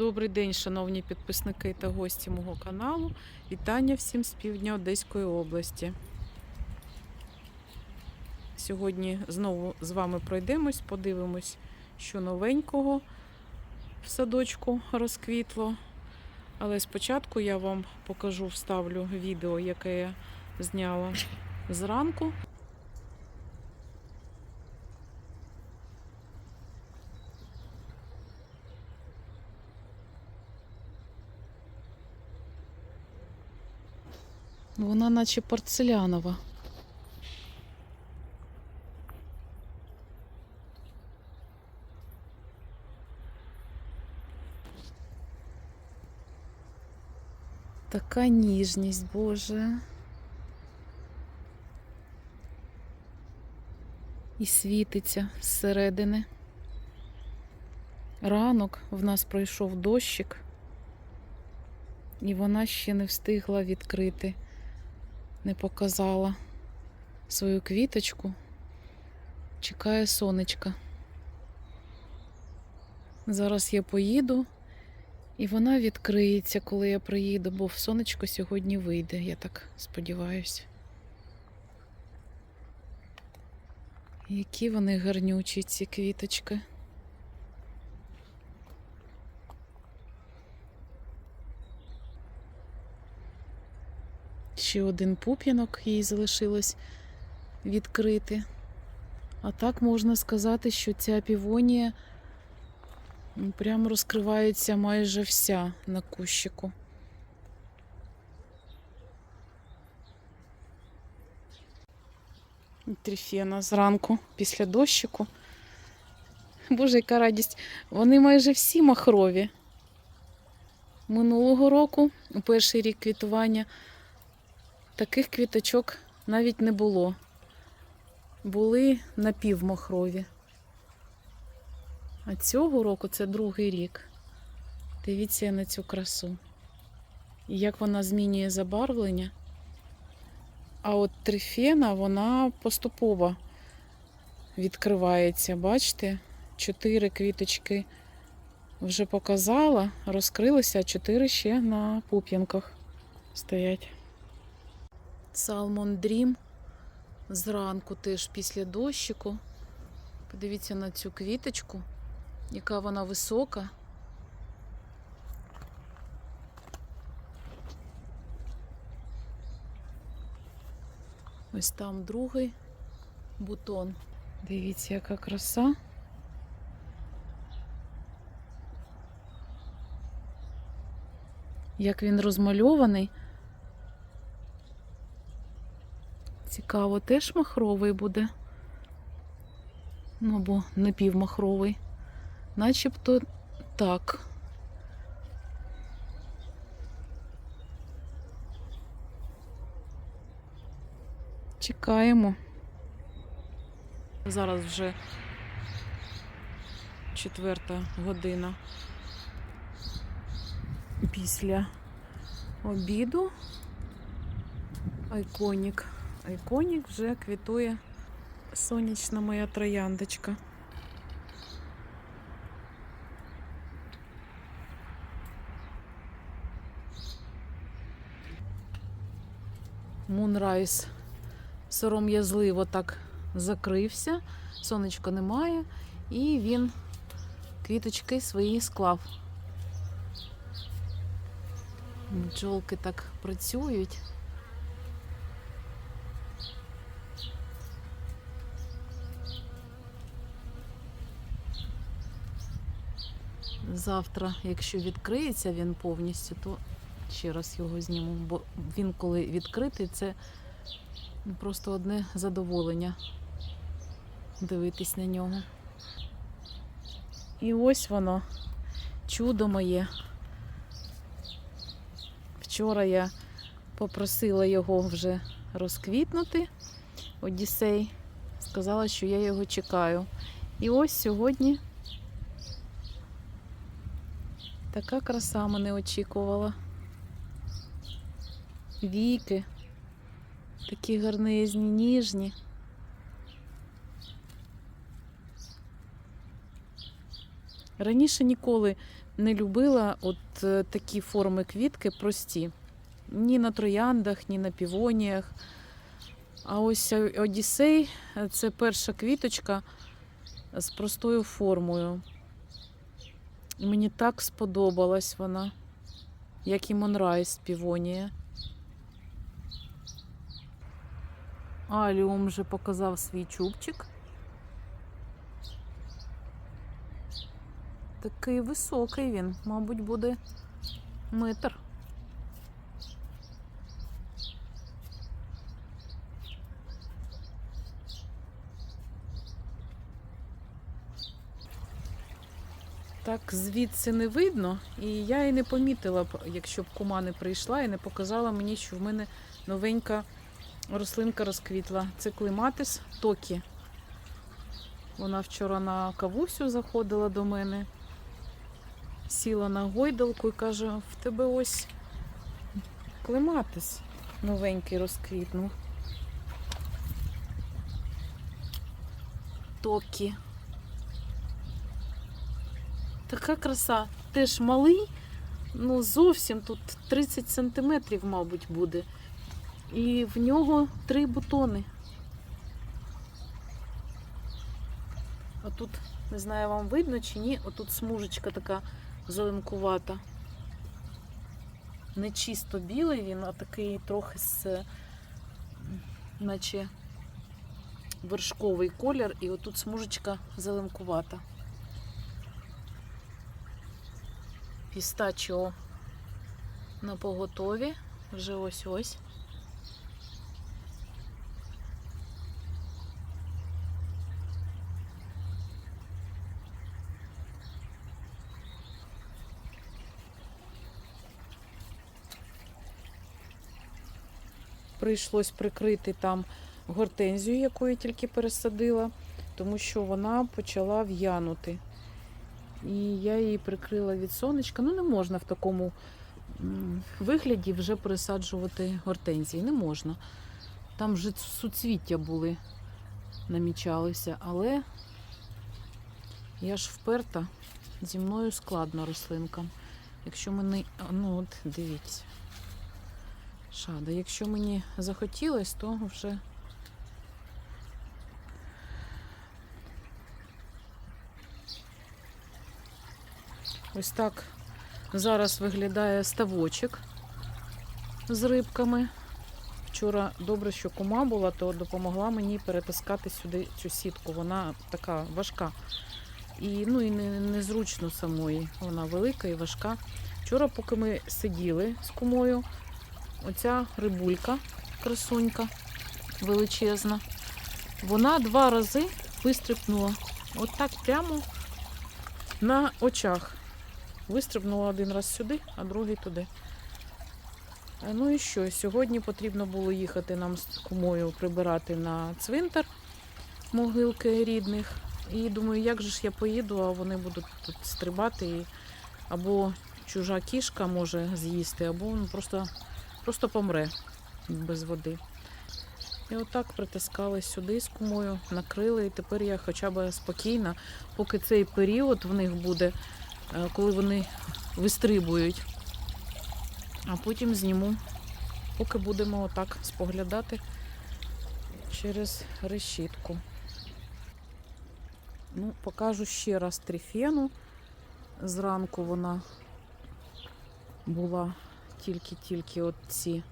Добрий день, шановні підписники та гості мого каналу. Вітання всім з півдня Одеської області. Сьогодні знову з вами пройдемось, подивимось, що новенького в садочку розквітло. Але спочатку я вам покажу, вставлю відео, яке я зняла зранку. Вона наче порцелянова. Така ніжність, Боже. І світиться зсередини. Ранок в нас пройшов дощик, і вона ще не встигла відкрити, не показала свою квіточку. Чекає сонечка. Зараз я поїду, і вона відкриється, коли я приїду, бо сонечко сьогодні вийде, я так сподіваюся. Які вони гарнючі, ці квіточки. Ще один пуп'янок їй залишилось відкрити. А так можна сказати, що ця півонія прямо розкривається майже вся на кущику. Тріфена зранку після дощику. Боже, яка радість. Вони майже всі махрові. Минулого року, у перший рік квітування, таких квіточок навіть не було. Були напівмахрові. А цього року це другий рік. Дивіться на цю красу. І як вона змінює забарвлення. А от трифена, вона поступово відкривається. Бачите? Чотири квіточки вже показала, розкрилися, а чотири ще на пуп'янках стоять. Salmon Dream зранку теж після дощику. Подивіться на цю квіточку, яка вона висока. Ось там другий бутон. Дивіться, яка краса. Як він розмальований. Цікаво, теж махровий буде. Ну, бо напівмахровий. Начебто так. Чекаємо. Зараз вже четверта година після обіду. Айконік. Айконік вже квітує сонячна моя трояндочка. Мунрайс сором'язливо так закрився, сонечка немає, і він квіточки свої склав. Бджолки так працюють. Завтра, якщо відкриється він повністю, то ще раз його зніму, бо він коли відкритий, це просто одне задоволення дивитись на нього. І ось воно, чудо моє. Вчора я попросила його вже розквітнути. Одіссей сказала, що я його чекаю. І ось сьогодні така краса мене очікувала. Віки, такі гарнизні, ніжні. Раніше ніколи не любила от е, такі форми квітки прості. Ні на трояндах, ні на півоніях. А ось Одіссей е, це перша квіточка з простою формою. І Мені так сподобалась вона, як і Монрайс півонія. Аліум вже показав свій чубчик. Такий високий він, мабуть, буде метр. Так звідси не видно, і я і не помітила б, якщо б кума не прийшла і не показала мені, що в мене новенька рослинка розквітла. Це клематис Токі. Вона вчора на кавусю заходила до мене, сіла на гойдалку і каже: в тебе ось клематис новенький розквітнув. Токі. Така краса. Теж малий, ну зовсім тут 30 сантиметрів, мабуть, буде. І в нього три бутони. Отут, не знаю, вам видно чи ні, отут смужечка така зеленкувата. Не чисто білий він, а такий трохи з, наче вершковий колір, і отут смужечка зеленкувата. Пістачо на поготові. Вже ось-ось. Прийшлось прикрити там гортензію, яку я тільки пересадила, тому що вона почала в'янути. І я її прикрила від сонечка. Ну, не можна в такому вигляді вже пересаджувати гортензії. Не можна. Там вже суцвіття були, намічалися, але я ж вперта, зі мною складно рослинкам. Якщо мені, ну от дивіться. Шада, якщо мені захотілось, то вже ось так зараз виглядає ставочок з рибками. Вчора добре, що кума була, то допомогла мені перетаскати сюди цю сітку. Вона така важка. І, ну, і не, незручно самої. Вона велика і важка. Вчора, поки ми сиділи з кумою, оця рибулька, красунька величезна, вона два рази вистрибнула. От так прямо на очах. Вистрибнула один раз сюди, а другий туди. Е, Ну і що? Сьогодні потрібно було їхати нам з кумою прибирати на цвинтар могилки рідних. І думаю, як же ж я поїду, а вони будуть тут стрибати. Або чужа кішка може з'їсти, або ну, просто, просто помре без води. І отак притискали сюди з кумою, накрили, і тепер я хоча б спокійна, поки цей період в них буде, коли вони вистрибують. А потім зніму, поки будемо отак споглядати через решітку. Ну, покажу ще раз тріфену. Зранку вона була тільки-тільки от ці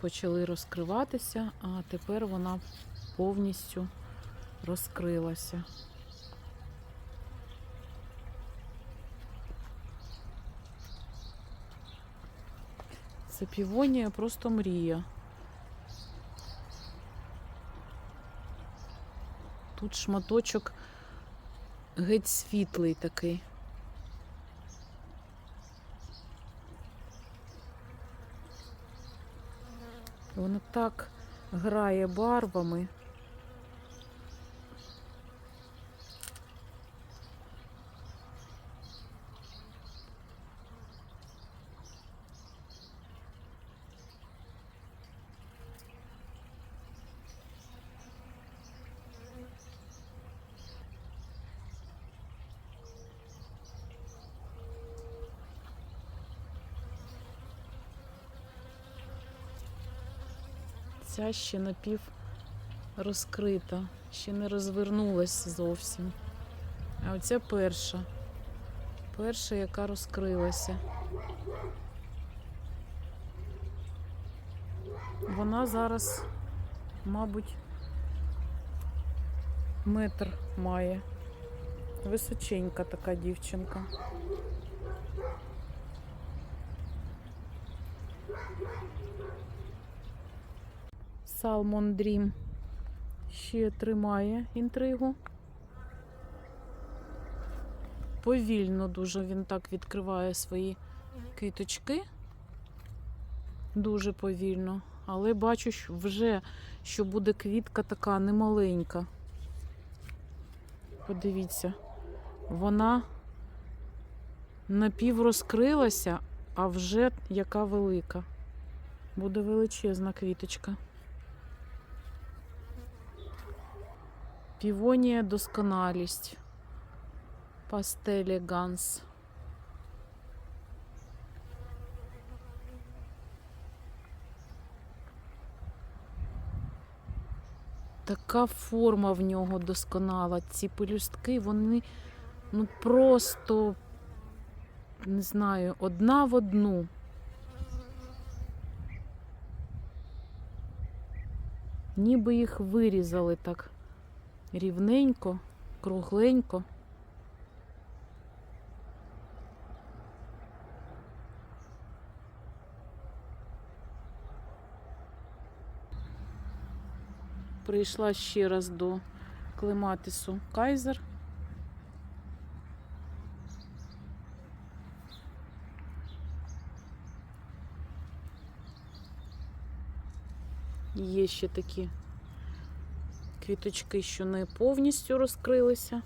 почали розкриватися, а тепер вона повністю розкрилася. Це півонія просто мрія. Тут шматочок геть світлий такий. Воно так грає барвами. Ця ще напів розкрита, ще не розвернулась зовсім. А оця перша. Перша, яка розкрилася. Вона зараз, мабуть, метр має. Височенька така дівчинка. Salmon Dream ще тримає інтригу. Повільно дуже він так відкриває свої квіточки. Дуже повільно. Але бачу що вже, що буде квітка така немаленька. Подивіться, вона напіврозкрилася, а вже яка велика. Буде величезна квіточка. Півонія досконалість. Пастелі Ганс. Така форма в нього досконала. Ці пелюстки, вони ну просто не знаю, одна в одну. Ніби їх вирізали так рівненько, кругленько. Прийшла ще раз до клематису Кайзер. Є ще такі квіточки, що не повністю розкрилися.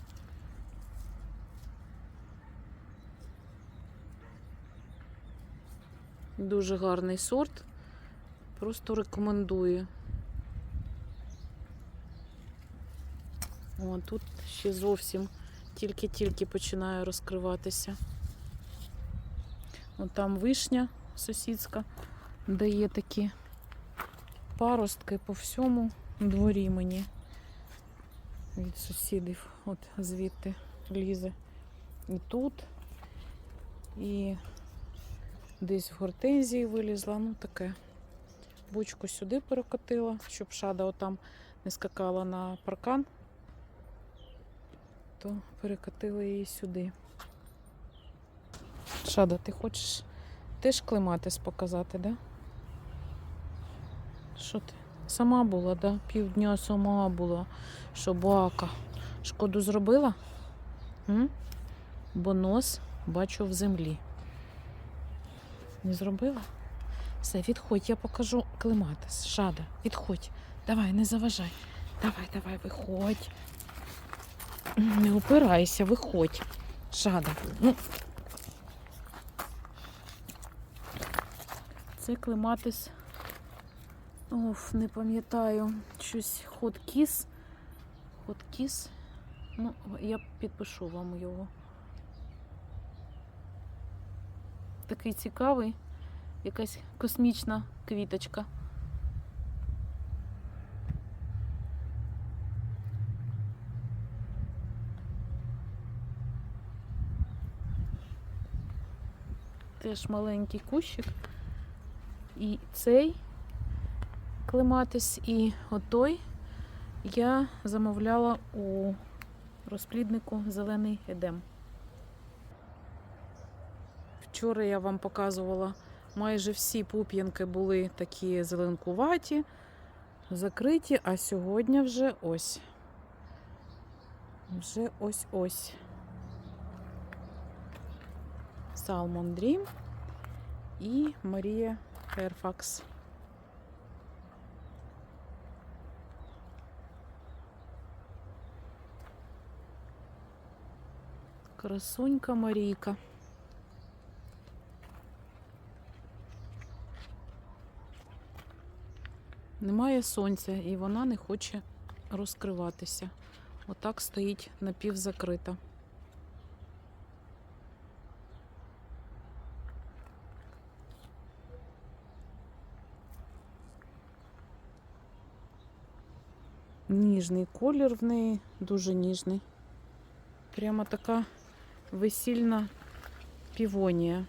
Дуже гарний сорт. Просто рекомендую. О, тут ще зовсім тільки-тільки починає розкриватися. От там вишня сусідська дає такі паростки по всьому дворі мені від сусідів. От звідти лізе. І тут, і десь в гортензії вилізла. Ну таке. Бучку сюди перекотила, щоб шада отам не скакала на паркан, то перекотила її сюди. Шада, ти хочеш теж клематис показати, да? Що ти? Сама була, да? Півдня сама була. Собака. Шкоду зробила? М? Бо нос бачу в землі. Не зробила? Все, відходь, я покажу клематис. Шада, відходь. Давай, не заважай. Давай, давай, виходь. Не опирайся, виходь. Шада. Ну. Це клематис. Оф, не пам'ятаю. Щось хоткіс. Хоткіс. Ну, я підпишу вам його. Такий цікавий. Якась космічна квіточка. Теж маленький кущик. І цей клематис, і отой я замовляла у розпліднику Зелений Едем. Вчора я вам показувала, майже всі пуп'янки були такі зеленкуваті, закриті, а сьогодні вже ось. Вже ось-ось. Salmon Dream і Марія Fairfax. Красунька Марійка. Немає сонця і вона не хоче розкриватися. Отак стоїть напівзакрита. Ніжний колір в неї, дуже ніжний. Прямо така весільна півонія.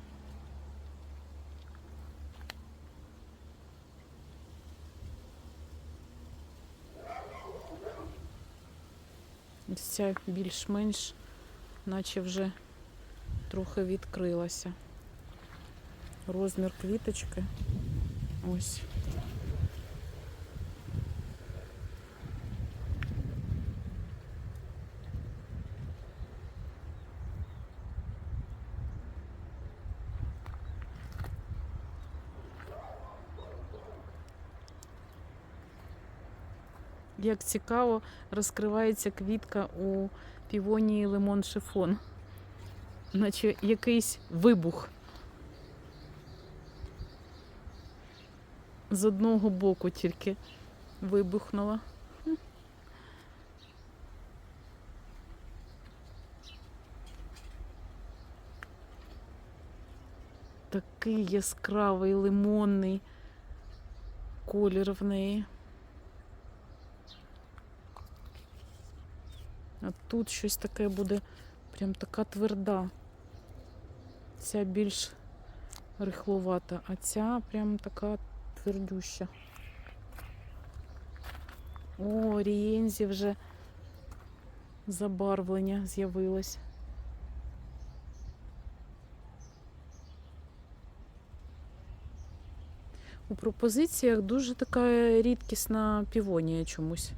Ось ця більш-менш, наче вже трохи відкрилася. Розмір квіточки. Ось. Як цікаво, розкривається квітка у півонії лимон шифон. Наче якийсь вибух. З одного боку тільки вибухнула. Такий яскравий лимонний колір в неї. А тут щось таке буде прям така тверда. Ця більш рихловата, а ця прям така твердюща. О, рієнзі вже забарвлення з'явилось. У пропозиціях дуже така рідкісна півонія чомусь.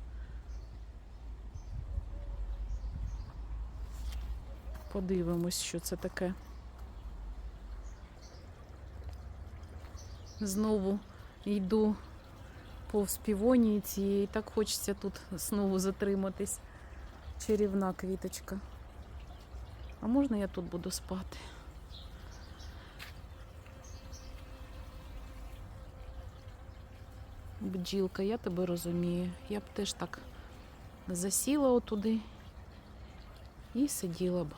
Подивимось, що це таке. Знову йду повз півонії цієї. Так хочеться тут знову затриматись. Чарівна квіточка. А можна я тут буду спати? Бджілка, я тебе розумію. Я б теж так засіла отуди і сиділа б.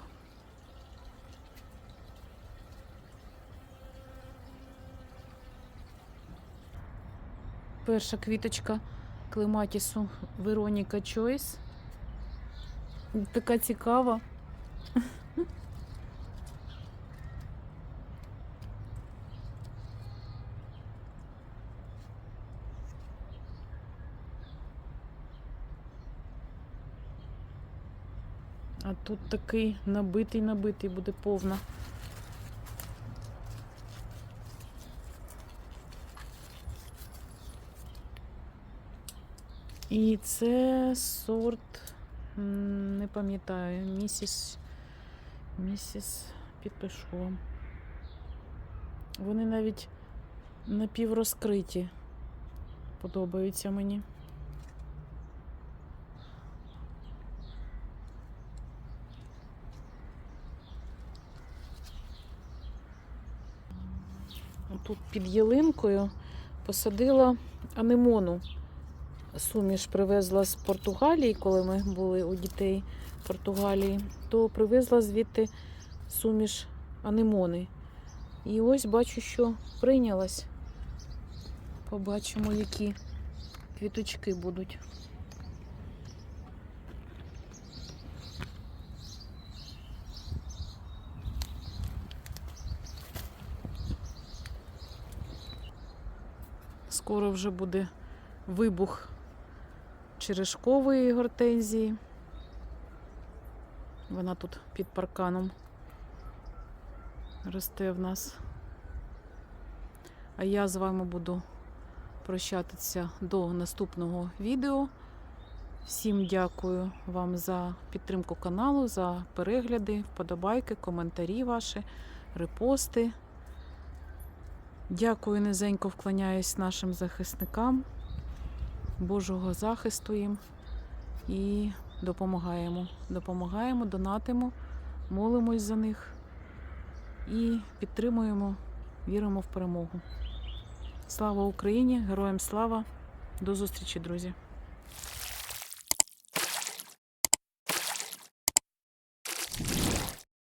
Перша квіточка клематісу Вероніка Чойс. Така цікава. А тут такий набитий, набитий буде повна. І це сорт, не пам'ятаю, місіс, місіс, підпишу. Вони навіть напіврозкриті. Подобаються мені. Тут під ялинкою посадила анемону. Суміш привезла з Португалії, коли ми були у дітей в Португалії, то привезла звідти суміш анемони. І ось бачу, що прийнялась. Побачимо, які квіточки будуть. Скоро вже буде вибух черешкової гортензії. Вона тут під парканом росте в нас. А я з вами буду прощатися до наступного відео. Всім дякую вам за підтримку каналу, за перегляди, вподобайки, коментарі ваші, репости. Дякую, низенько вклоняюсь нашим захисникам. Божого захисту їм і допомагаємо. Допомагаємо, донатимо, молимось за них і підтримуємо, віримо в перемогу. Слава Україні! Героям слава! До зустрічі, друзі!